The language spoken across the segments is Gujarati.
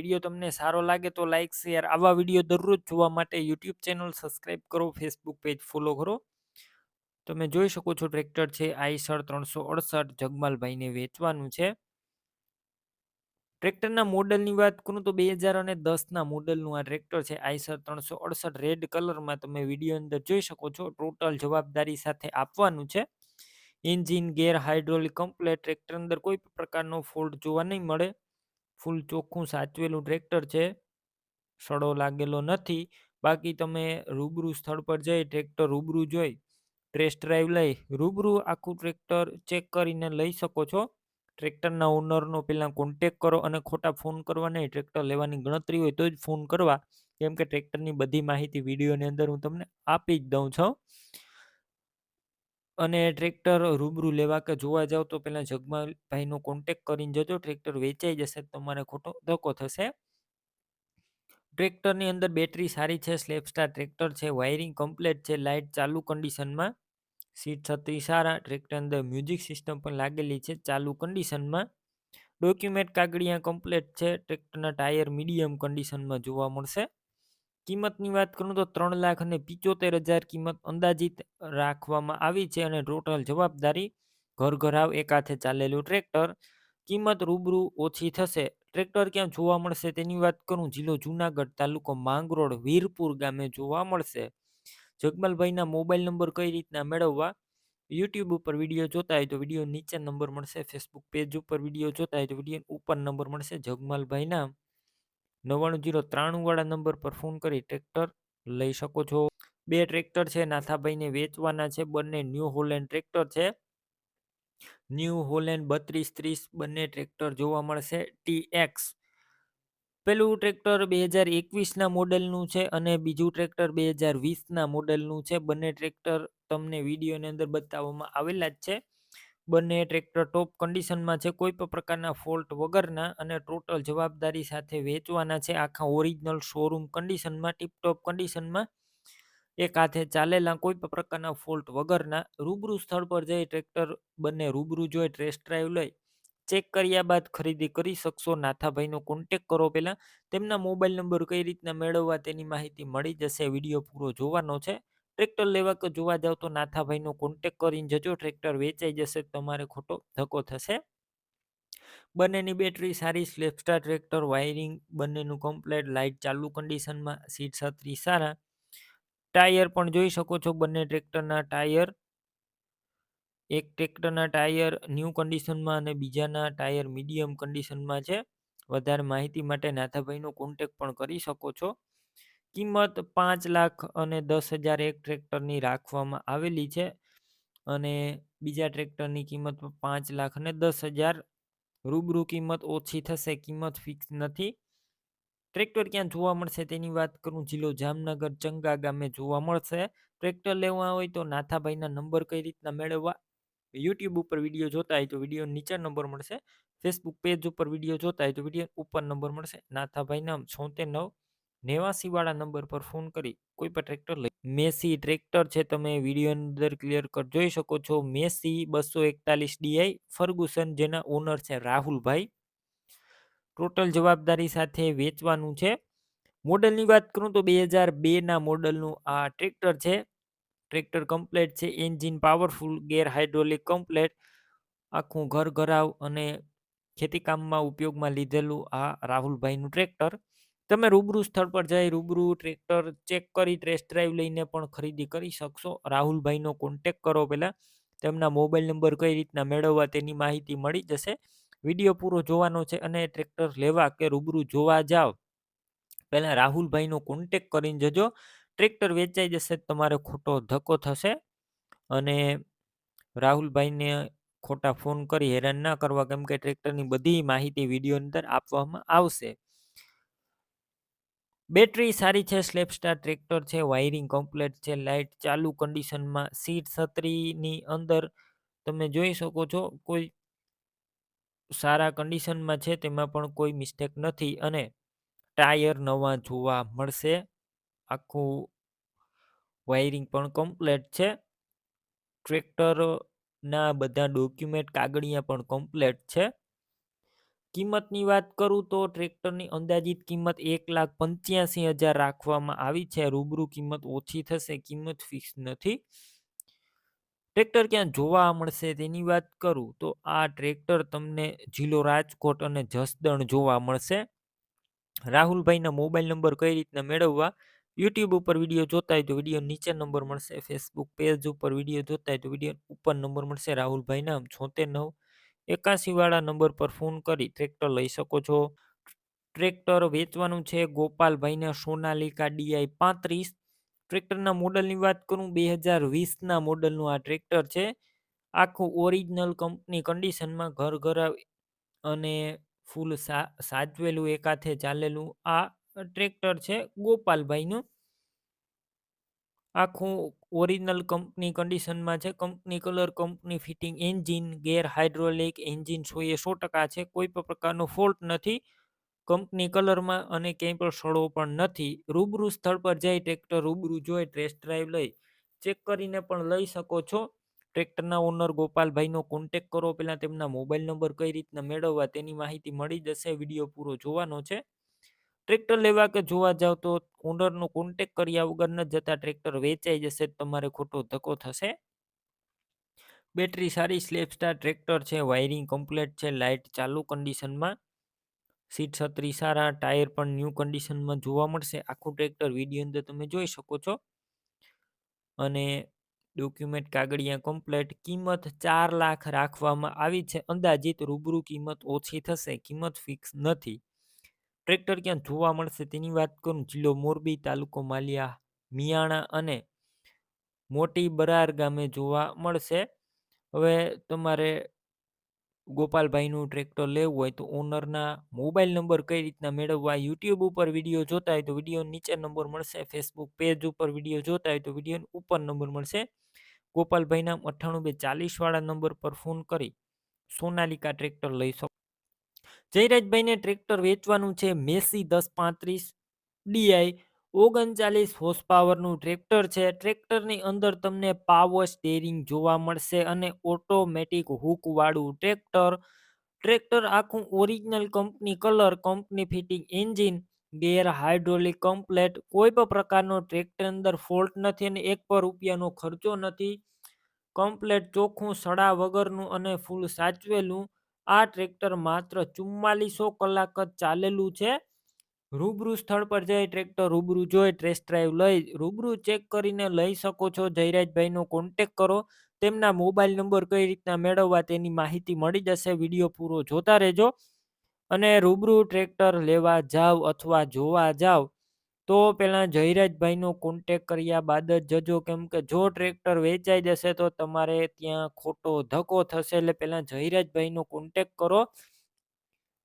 વીડિયો તમને સારો લાગે તો લાઇક શેર, આવા વીડિયો દરરોજ જોવા માટે યુટ્યુબ ચેનલ સબસ્ક્રાઈબ કરો, ફેસબુક પેજ ફોલો કરો. તમે જોઈ શકો છો ટ્રેક્ટર છે, આઈસર ત્રણસો અડસઠ, જગમાલભાઈને વેચવાનું છે. ટ્રેક્ટરના મોડલની વાત કરું તો બે હજાર અને દસના મોડલનું આ ટ્રેક્ટર છે, આઈસર ત્રણસો અડસઠ, રેડ કલરમાં તમે વીડિયો અંદર જોઈ શકો છો. ટોટલ જવાબદારી સાથે આપવાનું છે. Engine, gear hydraulic, complete tractor અંદર કોઈ પ્રકારનો ફોલ્ટ જોવા નહીં મળે. ફૂલ ચોખ્ખું સાચવેલું ટ્રેક્ટર છે, સડો લાગેલો નથી. બાકી તમે રૂબરૂ સ્થળ પર જઈ ટ્રેક્ટર રૂબરૂ જોઈ, ટેસ્ટ ડ્રાઈવ લઈ, રૂબરૂ આખું ટ્રેક્ટર ચેક કરીને લઈ શકો છો. ટ્રેક્ટરના ઓનરનો પહેલાં કોન્ટેક કરો અને ખોટા ફોન કરવા નહીં, ટ્રેક્ટર લેવાની ગણતરી હોય તો જ ફોન કરવા. કેમ કે ટ્રેક્ટરની બધી માહિતી વિડીયોની અંદર હું તમને આપી જ દઉં છું. અને ટ્રેક્ટર રૂબરૂ લેવા કે જોવા જાવ તો પહેલાં જગમાલભાઈનો કોન્ટેક કરીને જજો. ટ્રેક્ટર વેચાઈ જશે તમારે ખોટો ધક્કો થશે. ટ્રેક્ટરની અંદર બેટરી સારી છે સ્લેપસ્ટાર ટ્રેક્ટર છે વાયરિંગ કમ્પ્લેટ છે લાઇટ ચાલુ કન્ડિશનમાં સીટ છત્રી સારા, ટ્રેક્ટર અંદર મ્યુઝિક સિસ્ટમ પણ લાગેલી છે ચાલુ કન્ડિશનમાં ડોક્યુમેન્ટ કાગળિયા કમ્પ્લેટ છે, ટ્રેક્ટરના ટાયર મીડિયમ કન્ડિશનમાં જોવા મળશે. કિંમતની વાત કરું તો ત્રણ લાખ અને પિચોતેર હજાર કિંમત અંદાજિત રાખવામાં આવી છે અને ટોટલ જવાબદારી ઘર ઘરાવ એકાથે ચાલેલું ટ્રેક્ટર કિંમત રૂબરૂ ઓછી થશે. ટ્રેક્ટર ક્યાં જોવા મળશે તેની વાત કરું. જિલ્લો જુનાગઢ તાલુકો માંગરોળ, વીરપુર ગામે જોવા મળશે. જગમલભાઈના મોબાઈલ નંબર કઈ રીતના મેળવવા? યુટ્યુબ ઉપર વીડિયો જોતા હોય તો વીડિયો નીચે નંબર મળશે. ફેસબુક પેજ ઉપર વીડિયો જોતા હોય તો વીડિયો ઉપર નંબર મળશે. જગમલભાઈના નવ્વાણું જીરો ત્રાણુંવાળા નંબર પર ફોન કરી ટ્રેક્ટર લઈ શકો છો. બે ટ્રેક્ટર છે, નાથાભાઈને વેચવાના છે, બંને ન્યૂ હોલેન્ડ ટ્રેક્ટર છે. ન્યૂ હોલેન્ડ બત્રીસ ત્રીસ બંને ટ્રેક્ટર જોવા મળશે. T x. પેલું ટ્રેક્ટર બે હજાર એકવીસના મોડેલનું છે અને બીજું ટ્રેક્ટર બે હજાર વીસના મોડેલનું છે. બંને ટ્રેક્ટર તમને વિડીયોની અંદર બતાવવામાં આવેલા જ છે. બંને ટ્રેક્ટર ટોપ કન્ડિશનમાં છે, કોઈ પણ પ્રકારના ફોલ્ટ વગરના અને ટોટલ જવાબદારી સાથે વેચવાના છે. આખા ઓરિજિનલ શોરૂમ કન્ડિશનમાં ટીપટોપ કન્ડિશનમાં એક હાથે ચાલેલા કોઈ પણ પ્રકારના ફોલ્ટ વગરના રૂબરૂ સ્થળ પર જઈ ટ્રેક્ટર બંને રૂબરૂ જોઈ ટેસ્ટ ડ્રાઈવ લઈ ચેક કર્યા બાદ ખરીદી કરી શકશો. નાથાભાઈનો કોન્ટેક કરો પહેલાં. તેમના મોબાઈલ નંબર કઈ રીતના મેળવવા તેની માહિતી મળી જશે. વીડિયો પૂરો જોવાનો છે. ટ્રેક્ટર લેવા કે જોવા જાવ તો નાથાભાઈનો કોન્ટેક કરીને જજો, ટ્રેક્ટર વેચાઈ જશે, તમારે ખોટો ધક્કો થશે. બંનેની બેટરી સારી સ્લેપસ્ટાર ટ્રેક્ટર વાયરિંગ બંનેનું કમ્પ્લેટ લાઇટ ચાલુ કન્ડિશનમાં સીટ છત્રી સારા. ટાયર પણ જોઈ શકો છો, બંને ટ્રેક્ટરના ટાયર એક ટ્રેક્ટરના ટાયર ન્યૂ કન્ડિશનમાં અને બીજાના ટાયર મીડિયમ કન્ડિશનમાં છે. વધારે માહિતી માટે નાથાભાઈનો કોન્ટેક પણ કરી શકો છો. કિંમત પાંચ લાખ અને દસ હજાર એક ટ્રેક્ટરની રાખવામાં આવેલી છે અને બીજા ટ્રેક્ટરની કિંમત પાંચ લાખ અને દસ હજાર રૂબરૂ કિંમત ઓછી થશે. કિંમત ફિક્સ નથી. ટ્રેક્ટર ક્યાં જોવા મળશે તેની વાત કરું, જિલ્લો જામનગર, ચંગા ગામે જોવા મળશે. ટ્રેક્ટર લેવા હોય તો નાથાભાઈના નંબર કઈ રીતના મેળવવા? યુટ્યુબ ઉપર વીડિયો જોતા હોય તો વીડિયો નીચે નંબર મળશે. ફેસબુક પેજ ઉપર વીડિયો જોતા હોય તો વીડિયો ઉપર નંબર મળશે. નાથાભાઈના નવ નેવાસીવાળા નંબર પર ફોન કરી કોઈ પણ ટ્રેક્ટર લઈ. મેસી ટ્રેક્ટર છે, તમે વીડિયો અંદર ક્લિયર કટ જોઈ શકો છો. મેસી બસો એકતાલીસ ડીઆઈ ફર્ગુસન, જેના ઓનર છે રાહુલભાઈ. ટોટલ જવાબદારી સાથે વેચવાનું છે. મોડલની વાત કરું તો બે હજાર બેના મોડલનું આ ટ્રેક્ટર છે. ટ્રેક્ટર કમ્પ્લેટ છે, engine powerful, gear hydraulic complete. આખું ઘર ઘરાવ અને ખેતીકામમાં ઉપયોગમાં લીધેલું આ રાહુલભાઈનું ટ્રેક્ટર. તમે રૂબરૂ સ્થળ પર જઈ રૂબરૂ ટ્રેક્ટર ચેક કરી, ટેસ્ટ ડ્રાઈવ લઈને પણ ખરીદી કરી શકશો. રાહુલભાઈનો કોન્ટેક કરો પહેલાં, તેમના મોબાઈલ નંબર કઈ રીતના મેળવવા તેની માહિતી મળી જશે. વીડિયો પૂરો જોવાનો છે અને ટ્રેક્ટર લેવા કે રૂબરૂ જોવા જાઓ પહેલાં રાહુલભાઈનો કોન્ટેક કરીને જજો. ટ્રેક્ટર વેચાઈ જશે તમારે ખોટો ધક્કો થશે અને રાહુલભાઈને ખોટા ફોન કરી હેરાન ના કરવા કેમ કે ટ્રેક્ટરની બધી માહિતી વીડિયો અંદર આપવામાં આવશે. બેટરી સારી છે સ્લેપસ્ટાર ટ્રેક્ટર છે, વાયરિંગ કમ્પ્લેટ છે લાઇટ ચાલુ કન્ડિશનમાં સીટ છત્રીની અંદર તમે જોઈ શકો છો, કોઈ સારા કન્ડિશનમાં છે, તેમાં પણ કોઈ મિસ્ટેક નથી અને ટાયર નવા જોવા મળશે. આખું વાયરિંગ પણ કમ્પ્લેટ છે. ટ્રેક્ટરના બધા ડોક્યુમેન્ટ કાગળિયા પણ કમ્પ્લેટ છે. કિંમતની વાત કરું તો ટ્રેક્ટરની અંદાજિત કિંમત એક લાખ પંચ્યાસી હજાર રાખવામાં આવી છે. રૂબરૂ કિંમત ઓછી થશે, કિંમત ફિક્સ નથી. ટ્રેક્ટર ક્યાં જોવા મળશે તેની વાત કરું તો આ ટ્રેક્ટર તમને જિલ્લો રાજકોટ અને જસદણ જોવા મળશે. રાહુલભાઈના મોબાઈલ નંબર કઈ રીતના મેળવવા? યુટ્યુબ ઉપર વીડિયો જોતા હોય તો વીડિયો નીચે નંબર મળશે, ફેસબુક પેજ ઉપર વીડિયો જોતા હોય તો વીડિયો ઉપર નંબર મળશે. રાહુલભાઈ નામ છોતેર નવ એકાસી વાળા નંબર પર ફોન કરી ટ્રેક્ટર લઈ શકો છો. ટ્રેક્ટર વેચવાનું છે ગોપાલભાઈને સોનાલિકા ડીઆઈ પાંત્રીસ. ટ્રેક્ટરના મોડલની વાત કરું, બે હજાર વીસના મોડલનું આ ટ્રેક્ટર છે. આખું ઓરિજિનલ કંપની કન્ડિશનમાં ઘર ઘર અને ફૂલ સાચવેલું, એકાથે ચાલેલું આ ટ્રેક્ટર છે ગોપાલભાઈનું. આખું ઓરિજિનલ કંપની કન્ડિશનમાં છે. Company colour, company fitting, engine, gear hydraulic engine સો એ સો ટકા છે. કોઈ પણ પ્રકારનો ફોલ્ટ નથી. કંપની કલરમાં અને ક્યાંય પણ સડો પણ નથી. રૂબરૂ સ્થળ પર જઈ ટ્રેક્ટર રૂબરૂ જોઈ, ટેસ્ટ ડ્રાઈવ લઈ, ચેક કરીને પણ લઈ શકો છો. ટ્રેક્ટરના ઓનર ગોપાલભાઈનો કોન્ટેક કરો. પહેલાં તેમના મોબાઈલ નંબર કઈ રીતના મેળવવા તેની માહિતી મળી જશે. વીડિયો પૂરો જોવાનો છે. ટ્રેક્ટર લેવા કે જોવા જાવ તો ઓનરનો કોન્ટેક કર્યા વગર ન જતા ટ્રેક્ટર વેચાઈ જશે તમારે ખોટો ધક્કો થશે? બેટરી સારી સ્લેપ સ્ટાર ટ્રેક્ટર છે, વાયરિંગ કમ્પ્લેટ છે, લાઇટ ચાલુ કન્ડિશનમાં સીટ છત્રી સારા, ટાયર પણ ન્યૂ કન્ડિશનમાં જોવા મળશે. આખું ટ્રેક્ટર વીડિયો અંદર તમે જોઈ શકો છો. અને ડોક્યુમેન્ટ કાગળિયા કમ્પ્લેટ કિંમત ચાર લાખ રાખવામાં આવી છે. અંદાજિત રૂબરૂ કિંમત ઓછી થશે, કિંમત ફિક્સ નથી. ટ્રેક્ટર ક્યાં જોવા મળશે તેની વાત કરું? જિલ્લો મોરબી, તાલુકો માલિયા, મિયાણા અને મોટી બરાર ગામે જોવા મળશે. હવે તમારે ગોપાલભાઈનું ટ્રેક્ટર લેવું હોય તો ઓનરના મોબાઈલ નંબર કઈ રીતના મેળવવા? યુટ્યુબ ઉપર વીડિયો જોતા હોય તો વીડિયો નીચે નંબર મળશે. ફેસબુક પેજ ઉપર વીડિયો જોતા હોય તો વીડિયો ઉપર નંબર મળશે. ગોપાલભાઈના અઠ્ઠાણું બે ચાલીસવાળા નંબર પર ફોન કરી સોનાલિકા ટ્રેક્ટર લઈ શકો જયરાજભાઈને ટ્રેક્ટર વેચવાનું છે. મેસી દસ પાંત્રીસ, ડીઆઈ ઓગણચાલીસ હોર્સ પાવરનું ટ્રેક્ટર છે. ટ્રેક્ટરની અંદર તમને પાવર સ્ટેરિંગ જોવા મળશે અને ઓટોમેટિક હુકવાળું ટ્રેક્ટર. ટ્રેક્ટર આખું original company colour company fitting engine gear hydraulic complete કોઈ પણ પ્રકારનો ટ્રેક્ટર અંદર ફોલ્ટ નથી અને એક પર રૂપિયાનો ખર્ચો નથી. કમ્પ્લેટ ચોખ્ખું, સડા વગરનું અને ફૂલ સાચવેલું. આ ટ્રેક્ટર માત્ર ચુમ્માલીસો કલાક જ ચાલેલું છે. રૂબરૂ સ્થળ પર જઈ ટ્રેક્ટર રૂબરૂ જોઈ ટેસ્ટ ડ્રાઈવ લઈ રૂબરૂ ચેક કરીને લઈ શકો છો. જયરાજભાઈનો કોન્ટેક કરો. તેમના મોબાઈલ નંબર કઈ રીતના મેળવવા તેની માહિતી મળી જશે. વીડિયો પૂરો જોતા રહેજો. અને રૂબરૂ ટ્રેક્ટર લેવા જાવ અથવા જોવા જાવ તો પહેલાં જયરાજભાઈનો કોન્ટેક કર્યા બાદ જ જજો કેમ કે જો ટ્રેક્ટર વેચાઈ જશે તો તમારે ત્યાં ખોટો ધક્કો થશે એટલે પહેલાં જયરાજભાઈનો કોન્ટેક કરો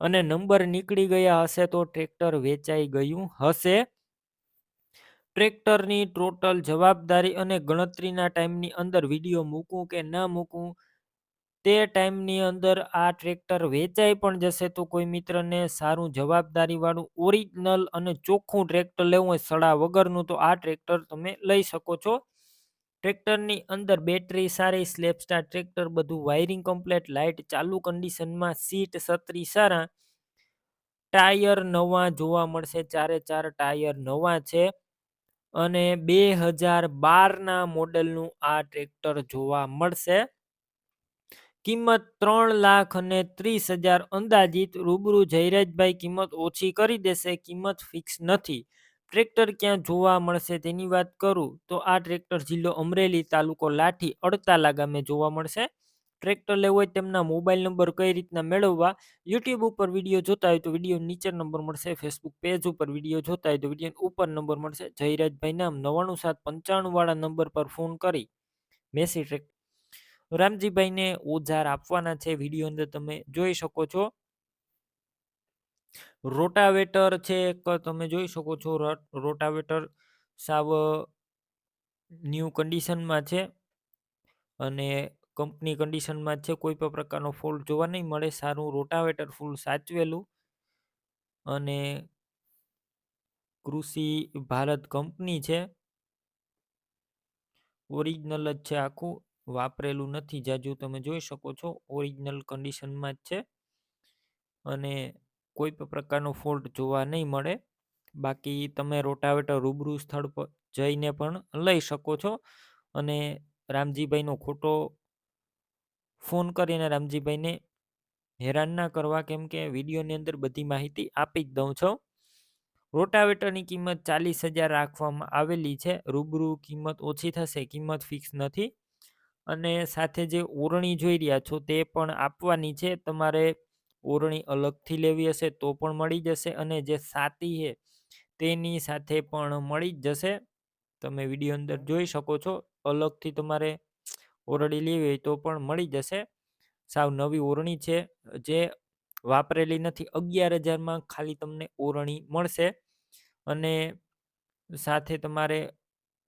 અને નંબર નીકળી ગયા હશે તો ટ્રેક્ટર વેચાઈ ગયું હશે. ટ્રેક્ટરની ટોટલ જવાબદારી અને ગણતરીના ટાઈમની અંદર વીડિયો મૂકું કે ન મૂકું તે ટાઈમની અંદર આ ટ્રેક્ટર વેચાઈ પણ જશે તો કોઈ મિત્રને સારું જવાબદારીવાળું ઓરિજિનલ અને ચોખ્ખું ટ્રેક્ટર લેવું હોય સડા વગરનું, તો આ ટ્રેક્ટર તમે લઈ શકો છો. ટ્રેક્ટરની અંદર બેટરી સારી, સ્લેપસ્ટાર ટ્રેક્ટર, બધું વાયરિંગ કમ્પ્લેટ લાઇટ ચાલુ કન્ડિશનમાં, સીટ સત્રી સારા. ટાયર નવા જોવા મળશે, ચારે ચાર ટાયર નવા છે. અને બે હજાર બારના મોડલનું આ ટ્રેક્ટર જોવા મળશે. કિંમત ત્રણ લાખ અને ત્રીસ હજાર અંદાજિત રૂબરૂ જયરાજભાઈ કિંમત ઓછી કરી દેશે, કિંમત ફિક્સ નથી. ટ્રેક્ટર ક્યાં જોવા મળશે તેની વાત કરું તો આ ટ્રેક્ટર જિલ્લો અમરેલી તાલુકો લાઠી અડતાલા ગામે જોવા મળશે. ટ્રેક્ટર લેવું હોય તેમના મોબાઈલ નંબર કઈ રીતના મેળવવા યુટ્યુબ ઉપર વીડિયો જોતા હોય તો વીડિયો નીચે નંબર મળશે, ફેસબુક પેજ ઉપર વીડિયો જોતા હોય તો વીડિયો ઉપર નંબર મળશે. જયરાજભાઈ નામ નવાણું સાત પંચાણું વાળા નંબર પર ફોન કરી. મેસી ટ્રેક રામજીભાઈને ઓજાર આપવાના છે. વીડિયો અંદર તમે જોઈ શકો છો. રોટાવેટર છે એક, તમે જોઈ શકો છો. રોટાવેટર સાવ ન્યૂ કન્ડિશનમાં છે અને કંપની કન્ડિશનમાં છે. કોઈ પણ પ્રકારનો ફોલ્ટ જોવા નહીં મળે. સારું રોટાવેટર ફૂલ સાચવેલું અને કૃષિ ભારત કંપની છે. ઓરિજિનલ જ છે આખું. વાપરેલું નથી. જાજુ તમે જોઈ શકો છો, ઓરિજિનલ કન્ડિશનમાં જ છે. અને કોઈ પણ પ્રકારનો ફોલ્ટ જોવા નહીં મળે. બાકી તમે રોટાવેટર રૂબરૂ સ્થળ પર જઈને પણ લઈ શકો છો. અને રામજીભાઈનો ખોટો ફોન કરીને રામજીભાઈને હેરાન ના કરવા કેમ કે વિડીયોની અંદર બધી માહિતી આપી જ દઉં છું. રોટાવેટરની કિંમત ચાલીસ હજાર રાખવામાં આવેલી છે. રૂબરૂ કિંમત ઓછી થશે, કિંમત ફિક્સ નથી. અને સાથે જે ઓરણી જોઈ રહ્યા છો તે પણ આપવાની છે. તમારે ઓરણી અલગથી લેવી હશે તો પણ મળી જશે અને જે સાતી છે તેની સાથે પણ મળી જ જશે. તમે વીડિયો અંદર જોઈ શકો છો, અલગથી તમારે ઓરડી લેવી હોય તો પણ મળી જશે. સાવ નવી ઓરણી છે, જે વાપરેલી નથી. અગિયાર હજારમાં ખાલી તમને ઓરણી મળશે અને સાથે તમારે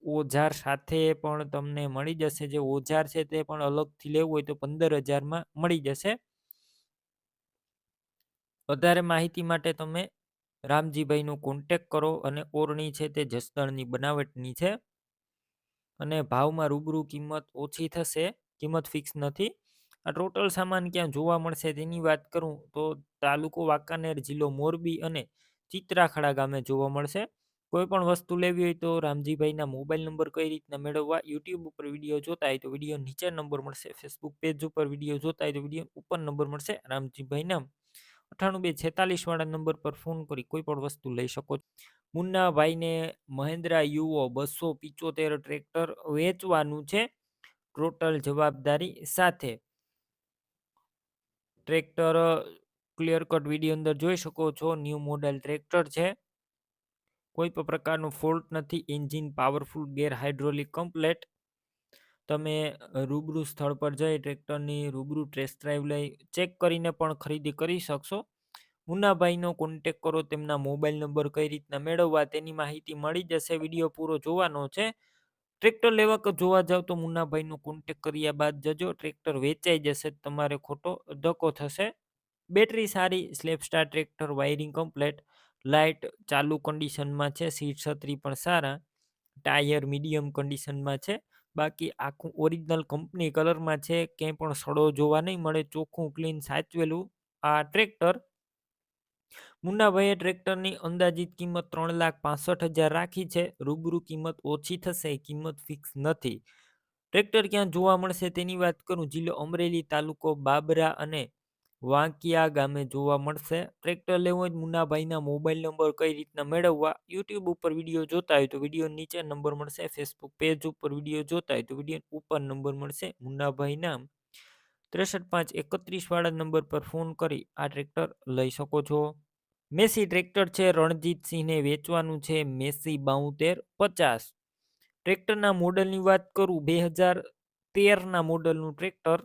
ઓજાર સાથે પણ તમને મળી જશે. જે ઓજાર છે તે પણ અલગથી લેવું હોય તો પંદર હજારમાં મળી જશે. વધારે માહિતી માટે તમે રામજીભાઈનો કોન્ટેક કરો અને ઓરણી છે તે જસદણની બનાવટની છે. અને ભાવમાં રૂબરૂ કિંમત ઓછી થશે, કિંમત ફિક્સ નથી. આ ટોટલ સામાન ક્યાં જોવા મળશે તેની વાત કરું તો તાલુકો વાંકાનેર, જિલ્લો મોરબી અને ચિત્રાખડા ગામે જોવા મળશે. કોઈ પણ વસ્તુ લેવી હોય તો રામજીભાઈના મોબાઈલ નંબર કઈ રીતના મેળવવા, યુટ્યુબ ઉપર વીડિયો જોતા હોય તો વીડિયો નીચે નંબર મળશે, ફેસબુક પેજ ઉપર વીડિયો જોતા હોય તો વીડિયો ઉપર નંબર મળશે. રામજીભાઈના અઠ્ઠાણું બે છેતાલીસ વાળા નંબર પર ફોન કરી કોઈ પણ વસ્તુ લઈ શકો છો. મુન્નાભાઈને મહેન્દ્રા યુઓ બસો પિચોતેર ટ્રેક્ટર વેચવાનું છે. ટોટલ જવાબદારી સાથે ટ્રેક્ટર ક્લિયર કટ વીડિયો અંદર જોઈ શકો છો. ન્યૂ મોડેલ ટ્રેક્ટર છે. કોઈ પણ પ્રકારનું ફોલ્ટ નથી engine powerful gear hydraulic complete તમે રૂબરૂ સ્થળ પર જઈ ટ્રેક્ટરની રૂબરૂ ટેસ્ટ ડ્રાઈવ લઈ ચેક કરીને પણ ખરીદી કરી શકશો. મુનાભાઈનો કોન્ટેક કરો, તેમના મોબાઈલ નંબર કઈ રીતના મેળવવા તેની માહિતી મળી જશે. વીડિયો પૂરો જોવાનો છે. ટ્રેક્ટર લેવા કે જોવા જાવ તો મુન્નાભાઈનો કોન્ટેક કર્યા બાદ જજો, ટ્રેક્ટર વેચાઈ જશે, તમારે ખોટો ધક્કો થશે. બેટરી સારી self start tractor wiring complete light ચાલુ કન્ડિશનમાં છે, સીટ છત્રી પણ સારા, ટાયર મીડિયમ કન્ડિશનમાં છે, બાકી આખું ઓરિજિનલ કંપની કલરમાં છે, ક્યાંય પણ સડો જોવા નહીં મળે, ચોખ્ખું, ક્લીન, સાચવેલું. આ ટ્રેક્ટર મુન્નાભાઈએ ટ્રેક્ટરની અંદાજિત કિંમત ત્રણ લાખ પાસઠ હજાર રાખી છે, રૂબરૂ કિંમત ઓછી થશે, કિંમત ફિક્સ નથી. ટ્રેક્ટર ક્યાં જોવા મળશે તેની વાત કરું, જિલ્લો અમરેલી તાલુકો બાબરા અને વાંકિયા ગામે જોવા મળશે. ટ્રેક્ટર લેવું હોય મુન્નાભાઈના મોબાઈલ નંબર કઈ રીતના મેળવવા? યુટ્યુબ ઉપર વીડિયો જોતા હોય તો વીડિયો નીચે નંબર મળશે. ફેસબુક પેજ ઉપર વીડિયો જોતા હોય તો વીડિયો ઉપર નંબર મળશે. મુનાભાઈના ત્રેસઠ પાંચ એકત્રીસ વાળા નંબર પર ફોન કરી, આ ટ્રેક્ટર લઈ શકો છો? મેસી ટ્રેક્ટર છે રણજીતસિંહને વેચવાનું છે, મેસી બાઉતેર પચાસ. ટ્રેક્ટરના મોડલની વાત કરું, બે હજાર તેરના મોડલનું tractor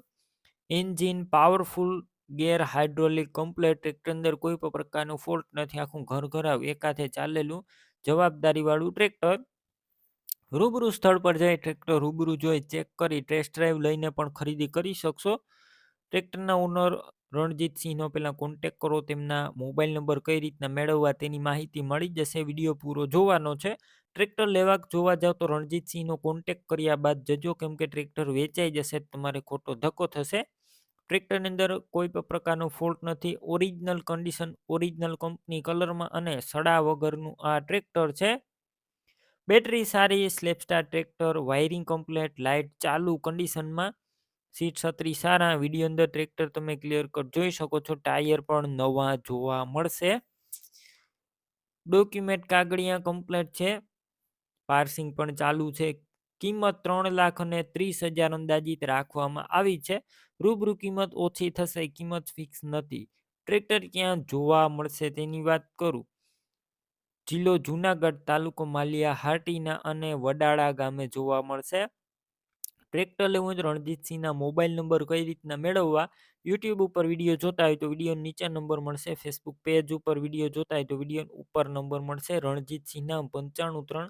engine powerful gear hydraulic complete tractor અંદર કોઈ પણ પ્રકારનો ફોલ્ટ નથી. આખું ઘર ઘરાવ એકાથે ચાલેલું જવાબદારીવાળું ટ્રેક્ટર રૂબરૂ સ્થળ પર જઈ ટ્રેક્ટર રૂબરૂ જોઈ ચેક કરી ટેસ્ટ ડ્રાઈવ લઈને પણ ખરીદી કરી શકશો. ટ્રેક્ટરના ઓનર રણજીતસિંહનો પહેલાં કોન્ટેક કરો, તેમના મોબાઈલ નંબર કઈ રીતના મેળવવા તેની માહિતી મળી જશે, વીડિયો પૂરો જોવાનો છે. ટ્રેક્ટર લેવા જોવા જાઓ તો રણજીતસિંહનો કોન્ટેક કર્યા બાદ જજો કેમ કે ટ્રેક્ટર વેચાઈ જશે, તમારે ખોટો ધક્કો થશે. ટ્રેક્ટરની અંદર કોઈ પણ પ્રકારનો ફોલ્ટ નથી. ઓરિજિનલ કન્ડિશન ઓરિજિનલ કંપની કલરમાં અને સડા વગરનું આ ટ્રેક્ટર છે. બેટરી સારી self start tractor wiring complete light ચાલુ કન્ડિશનમાં સીટ છત્રી સારા વીડિયો અંદર ટ્રેક્ટર તમે ક્લિયર કટ જોઈ શકો છો, ટાયર પણ નવા જોવા મળશે. ડોક્યુમેન્ટ કાગળિયા કમ્પ્લેટ છે. પાર્સિંગ પણ ચાલુ છે. કિંમત ત્રણ લાખ અને ત્રીસ હજાર અંદાજિત રાખવામાં આવી છે. રૂબરૂ કિંમત ઓછી થશે, કિંમત ફિક્સ નથી. ટ્રેક્ટર ક્યાં જોવા મળશે તેની વાત કરું. જિલ્લો જુનાગઢ તાલુકો માલિયા હાટીના અને વડાળા ગામે જોવા મળશે. ટ્રેક્ટર લેવું તો રણજીતસિંહના મોબાઈલ નંબર કઈ રીતના મેળવવા? યુટ્યુબ ઉપર વીડિયો જોતા હોય તો વીડિયો નીચે નંબર મળશે. ફેસબુક પેજ ઉપર વીડિયો જોતા હોય તો વીડિયો ઉપર નંબર મળશે. રણજીતસિંહના પંચાણું ત્રણ